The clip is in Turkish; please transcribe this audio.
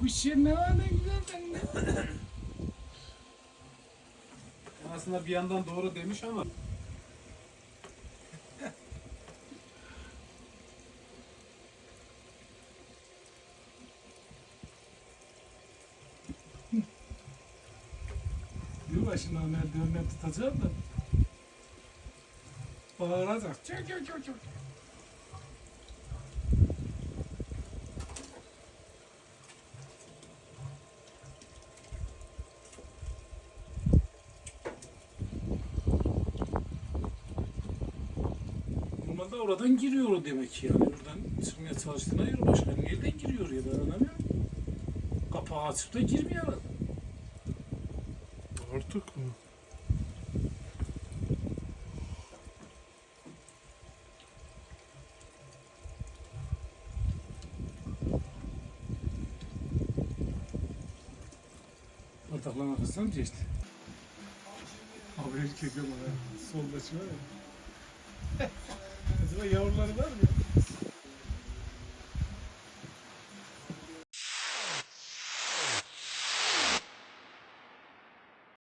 Kuş yerine var ne güzel sen de. Aslında bir yandan doğru demiş ama Yılbaşından merdivenden tutacağım da. Bağıracak. Çök çök çök çök. Normalde oradan giriyor o demek ki yani. Oradan çıkmaya çalıştığına göre başka bir yerden giriyor ya da anlamıyorum. Kapağı açıp da girmiyor adam. Artık mı? Bardaklarına kızsam geçti. Abi erkek ama ya. Solda çıkıyor ya. Acaba yavruları var mı?